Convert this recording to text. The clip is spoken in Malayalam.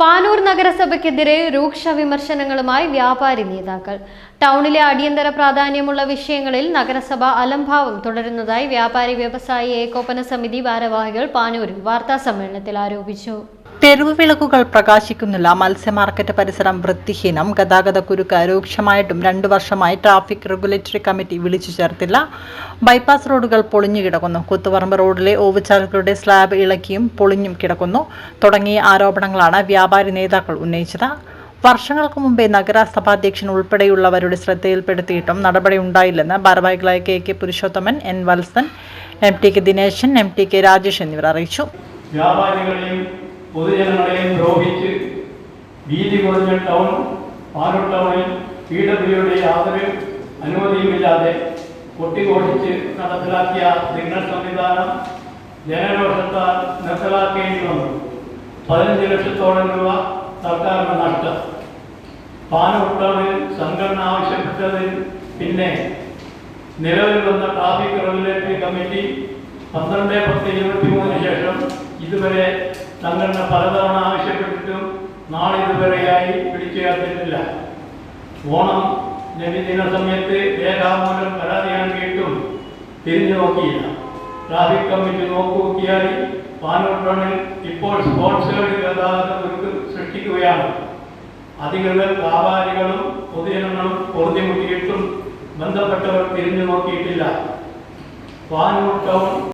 പാനൂർ നഗരസഭയ്ക്കെതിരെ രൂക്ഷ വിമർശനങ്ങളുമായി വ്യാപാരി നേതാക്കൾ. ടൗണിലെ അടിയന്തര പ്രാധാന്യമുള്ള വിഷയങ്ങളിൽ നഗരസഭ അലംഭാവം തുടരുന്നതായി വ്യാപാരി വ്യവസായി ഏകോപന സമിതി ഭാരവാഹികൾ പാനൂരിൽ വാർത്താസമ്മേളനത്തിൽ ആരോപിച്ചു. തെരുവ് വിളക്കുകൾ പ്രകാശിക്കുന്നില്ല. മത്സ്യ മാർക്കറ്റ് പരിസരം വൃത്തിഹീനം. ഗതാഗത കുരുക്ക് രൂക്ഷമായിട്ടും രണ്ടു വർഷമായി ട്രാഫിക് റെഗുലേറ്ററി കമ്മിറ്റി വിളിച്ചു ചേർത്തില്ല. ബൈപ്പാസ് റോഡുകൾ പൊളിഞ്ഞു കിടക്കുന്നു. കുത്തുപറമ്പ് റോഡിലെ ഓവുചാലുകളുടെ സ്ലാബ് ഇളക്കിയും പൊളിഞ്ഞും കിടക്കുന്നു. തുടങ്ങിയ ആരോപണങ്ങളാണ് വ്യാപാരി നേതാക്കൾ ഉന്നയിച്ചത്. വർഷങ്ങൾക്ക് മുമ്പേ നഗരസഭാധ്യക്ഷൻ ഉൾപ്പെടെയുള്ളവരുടെ ശ്രദ്ധയിൽപ്പെടുത്തിയിട്ടും നടപടി ഉണ്ടായില്ലെന്ന് ഭാരവാഹികളായ K K Purushothaman N Valsan M T K Dineshan M T K Rajesh എന്നിവർ അറിയിച്ചു. വ്യാപാരികളെയും പൊതുജനങ്ങളെയും ദ്രോഹിച്ച് വീതി കുറഞ്ഞ ടൗൺ പാനൂർ ടൗണിൽ പി ഡബ്ല്യുയുടെ യാതൊരു അനുമതിയുമില്ലാതെ കൊട്ടിഘോഷിച്ച് നടപ്പിലാക്കിയ സിഗ്നൽ സംവിധാനം ജനരോഷത്താൽ നിർത്തലാക്കേണ്ടി വന്നു. പതിനഞ്ച് ലക്ഷത്തോളം രൂപ സർക്കാരിന് നഷ്ടം. പാനൂർ ടൗണിൽ സംഘടന ആവശ്യപ്പെട്ടതിൽ പിന്നെ നിലവിൽ വന്ന ട്രാഫിക് റെഗുലേറ്ററി കമ്മിറ്റി പന്ത്രണ്ട് പത്ത് ഇരുപത്തി മൂന്നിന് ശേഷം ഇതുവരെ സംഘടന പലതവണ ആവശ്യപ്പെട്ടിട്ടും നാളിതുവരെയായി പിടിച്ചേർത്തിട്ടില്ല ഓണം നബിദിന സമയത്ത് രേഖാമൂലം പരാതിയാൻ കേട്ടും തിരിഞ്ഞു നോക്കിയില്ല. ട്രാഫിക് കമ്മിറ്റി നോക്കുനോക്കിയാൽ പാനൂർ ടൗണിൽ ഇപ്പോൾ സ്പോർട്സ് ഗതാഗത സൃഷ്ടിക്കുകയാണ്. അധികൃതർ വ്യാപാരികളും പൊതുജനങ്ങളും പൊറുതിമുട്ടിയിട്ടും ബന്ധപ്പെട്ടവർ തിരിഞ്ഞു നോക്കിയിട്ടില്ല. പാനൂർ ടൗൺ